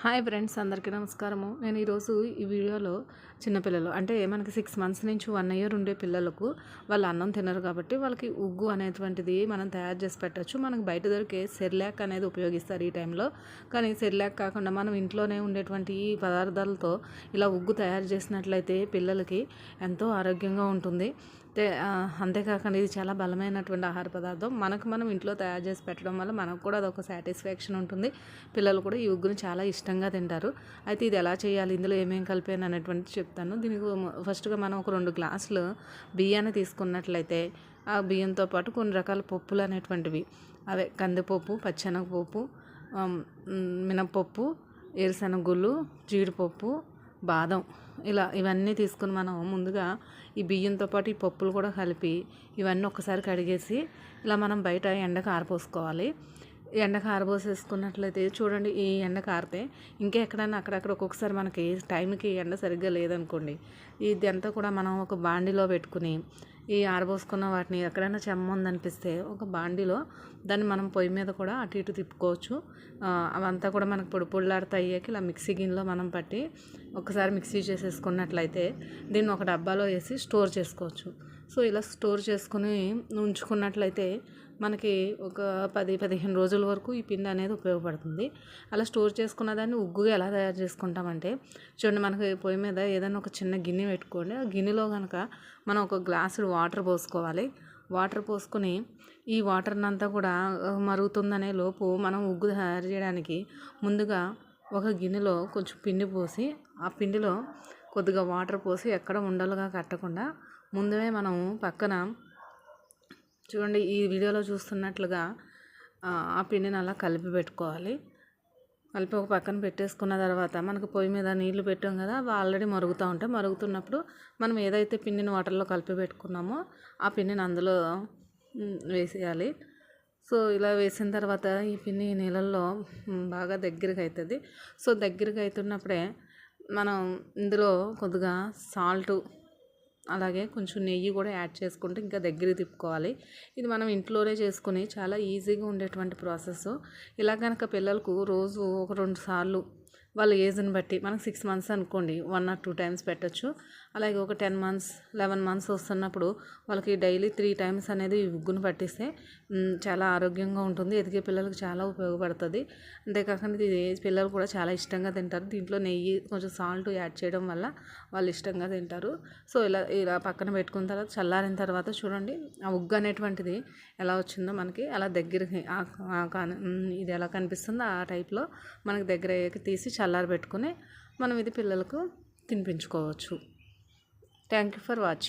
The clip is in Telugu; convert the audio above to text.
హాయ్ ఫ్రెండ్స్ అందరికీ నమస్కారము. నేను ఈరోజు ఈ వీడియోలో చిన్నపిల్లలు అంటే మనకి సిక్స్ మంత్స్ నుంచి వన్ ఇయర్ ఉండే పిల్లలకు వాళ్ళు అన్నం తినరు కాబట్టి వాళ్ళకి ఉగ్గు అనేటువంటిది మనం తయారు చేసి పెట్టచ్చు. మనకు బయట దొరికే సెర్లాక్ అనేది ఉపయోగిస్తారు ఈ టైంలో కానీ సెర్లాక్ కాకుండా మనం ఇంట్లోనే ఉండేటువంటి ఈ పదార్థాలతో ఇలా ఉగ్గు తయారు చేసినట్లయితే పిల్లలకి ఎంతో ఆరోగ్యంగా ఉంటుంది. అంతేకాకుండా ఇది చాలా బలమైనటువంటి ఆహార పదార్థం. మనకు మనం ఇంట్లో తయారు చేసి పెట్టడం వల్ల మనకు కూడా అదొక సాటిస్ఫాక్షన్ ఉంటుంది. పిల్లలు కూడా ఈ ఉగ్గును చాలా ఇష్టంగా తింటారు. అయితే ఇది ఎలా చేయాలి? ఇందులో ఏమేమి కలిపాను అనేటువంటి చెప్తాను. దీనికి ఫస్ట్గా మనం ఒక రెండు గ్లాసులు బియ్యాన్ని తీసుకున్నట్లయితే ఆ బియ్యంతో పాటు కొన్ని రకాల పప్పులు అనేటువంటివి. అవే కందిపప్పు పచ్చెనగపప్పు మినపప్పు ఏరుశనగుళ్ళు జీడిపప్పు బాదం. ఇలా ఇవన్నీ తీసుకుని మనం ముందుగా ఈ బియ్యంతో పాటు ఈ పప్పులు కూడా కలిపి ఇవన్నీ ఒక్కసారి కడిగేసి ఇలా మనం బయట ఎండకు ఆరపోసుకోవాలి. ఎండకు ఆరబోసేసుకున్నట్లయితే చూడండి ఈ ఎండ కారితే ఇంకా ఎక్కడైనా అక్కడక్కడ ఒక్కొక్కసారి మనకి టైంకి ఎండ సరిగ్గా లేదనుకోండి. ఇదంతా కూడా మనం ఒక బాండిలో పెట్టుకుని ఈ ఆరబోసుకున్న వాటిని ఎక్కడైనా చెమ్మ ఉందనిపిస్తే ఒక బాండిలో దాన్ని మనం పొయ్యి మీద కూడా అటు ఇటు తిప్పుకోవచ్చు. అవంతా కూడా మనకు పొడి పొడిలాడుతా అయ్యాక ఇలా మిక్సీ గిన్నెలో మనం పట్టి ఒకసారి మిక్సీ చేసేసుకున్నట్లయితే దీన్ని ఒక డబ్బాలో వేసి స్టోర్ చేసుకోవచ్చు. సో ఇలా స్టోర్ చేసుకుని ఉంచుకున్నట్లయితే మనకి ఒక పది పదిహేను రోజుల వరకు ఈ పిండి అనేది ఉపయోగపడుతుంది. అలా స్టోర్ చేసుకున్న దాన్ని ఉగ్గుగా ఎలా తయారు చేసుకుంటామంటే చూడండి మనకి పొయ్యి మీద ఏదైనా ఒక చిన్న గిన్నె పెట్టుకోండి. ఆ గిన్నెలో కనుక మనం ఒక గ్లాసు వాటర్ పోసుకోవాలి. వాటర్ పోసుకొని ఈ వాటర్ని అంతా కూడా మరుగుతుందనే లోపు మనం ఉగ్గు తయారు చేయడానికి ముందుగా ఒక గిన్నెలో కొంచెం పిండి పోసి ఆ పిండిలో కొద్దిగా వాటర్ పోసి ఎక్కడ ఉండలుగా కట్టకుండా ముందే మనం పక్కన చూడండి ఈ వీడియోలో చూస్తున్నట్లుగా ఆ పిండిని అలా కలిపి పెట్టుకోవాలి. కలిపి ఒక పక్కన పెట్టేసుకున్న తర్వాత మనకు పొయ్యి మీద నీళ్ళు పెట్టాం కదా అవి ఆల్రెడీ మరుగుతూ ఉంటాయి. మరుగుతున్నప్పుడు మనం ఏదైతే పిండిని వాటర్లో కలిపి పెట్టుకున్నామో ఆ పిండిని అందులో వేసేయాలి. సో ఇలా వేసిన తర్వాత ఈ పిండి నీళ్ళల్లో బాగా దగ్గరగా అవుతుంది సో దగ్గరగా అవుతున్నప్పుడే మనం ఇందులో కొద్దిగా సాల్ట్ అలాగే కొంచెం నెయ్యి కూడా యాడ్ చేసుకుంటే ఇంకా దగ్గర తిప్పుకోవాలి. ఇది మనం ఇంట్లోనే చేసుకుని చాలా ఈజీగా ఉండేటువంటి ప్రాసెస్. ఇలా కనుక పిల్లలకు రోజు ఒక రెండు సార్లు వాళ్ళ ఏజ్ని బట్టి మనకు సిక్స్ మంత్స్ అనుకోండి వన్ ఆర్ టూ టైమ్స్ పెట్టచ్చు. అలాగే ఒక టెన్ మంత్స్ లెవెన్ మంత్స్ వస్తున్నప్పుడు వాళ్ళకి డైలీ త్రీ టైమ్స్ అనేది ఉగ్గును పట్టిస్తే చాలా ఆరోగ్యంగా ఉంటుంది ఎదిగే పిల్లలకు చాలా ఉపయోగపడుతుంది. అంతేకాకుండా ఇది పిల్లలు కూడా చాలా ఇష్టంగా తింటారు. దీంట్లో నెయ్యి కొంచెం సాల్ట్ యాడ్ చేయడం వల్ల వాళ్ళు ఇష్టంగా తింటారు. సో ఇలా ఇలా పక్కన పెట్టుకున్న తర్వాత చల్లారిన తర్వాత చూడండి ఆ ఉగ్గు అనేటువంటిది ఎలా వచ్చిందో మనకి అలా దగ్గరికి ఇది ఎలా కనిపిస్తుందో ఆ టైప్లో మనకి దగ్గర తీసి చల్లారి పెట్టుకుని మనం ఇది పిల్లలకు తినిపించుకోవచ్చు. Thank you for watching